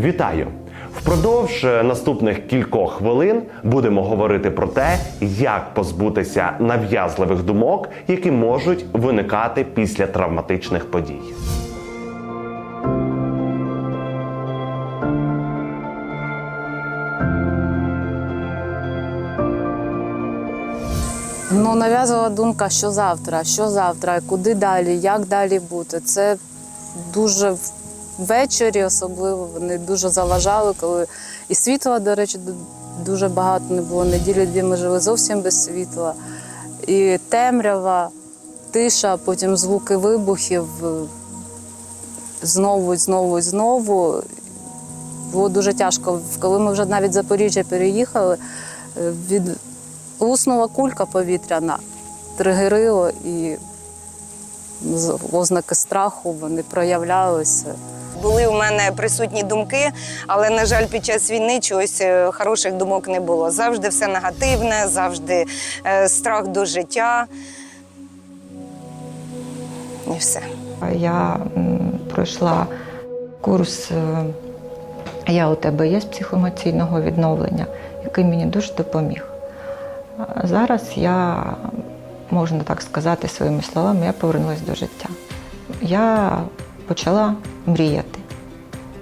Вітаю! Впродовж е, наступних кількох хвилин будемо говорити про те, як позбутися нав'язливих думок, які можуть виникати після травматичних подій. Ну, нав'язувала думка, що завтра, що завтра, куди далі, як далі бути. Це дуже ввечері, особливо вони дуже заважали, коли і світла, до речі, дуже багато не було. Неділі дві ми жили зовсім без світла. І темрява, тиша, потім звуки вибухів. е, Знову, знову, знову. Було дуже тяжко. Коли ми вже навіть Запоріжжя переїхали, е, від луснула кулька повітряна, тригерило і ознаки страху вони проявлялися. Були у мене присутні думки, але, на жаль, під час війни чогось е, хороших думок не було. Завжди все негативне, завжди е, страх до життя. І все. Я пройшла курс е, Я у тебе є з психоемоційного відновлення, який мені дуже допоміг. Зараз я, можна так сказати своїми словами, я повернулася до життя. Я почала мріяти.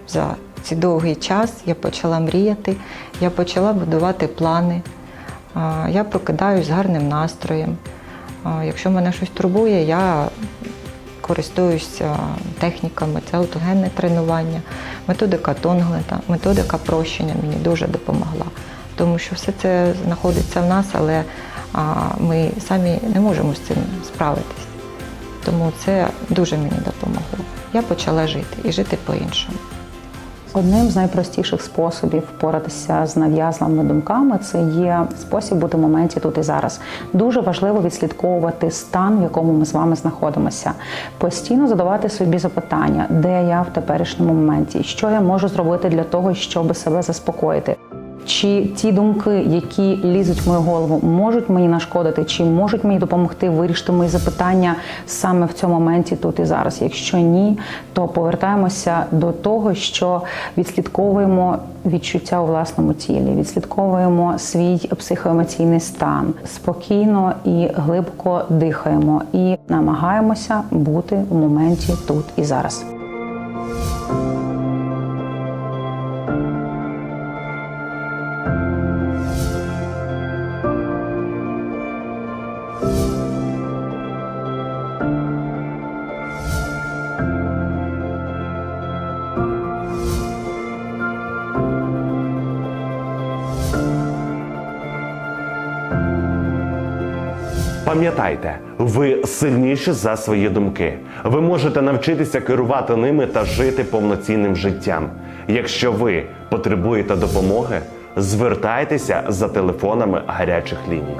За цей довгий час я почала мріяти, я почала будувати плани. Я прокидаюсь з гарним настроєм. Якщо мене щось турбує, я користуюся техніками, це аутогенне тренування, методика Тонглета, методика прощення мені дуже допомогла. Тому що все це знаходиться в нас, але ми самі не можемо з цим справитись. Тому це дуже мені допомогло. Я почала жити і жити по-іншому. Одним з найпростіших способів впоратися з нав'язливими думками це є спосіб бути в моменті тут і зараз. Дуже важливо відслідковувати стан, в якому ми з вами знаходимося. Постійно задавати собі запитання, де я в теперішньому моменті, що я можу зробити для того, щоб себе заспокоїти. Чи ті думки, які лізуть в мою голову, можуть мені нашкодити, чи можуть мені допомогти вирішити мої запитання саме в цьому моменті тут і зараз? Якщо ні, то повертаємося до того, що відслідковуємо відчуття у власному тілі, відслідковуємо свій психоемоційний стан, спокійно і глибоко дихаємо і намагаємося бути в моменті тут і зараз. Пам'ятайте, ви сильніші за свої думки. Ви можете навчитися керувати ними та жити повноцінним життям. Якщо ви потребуєте допомоги, звертайтеся за телефонами гарячих ліній.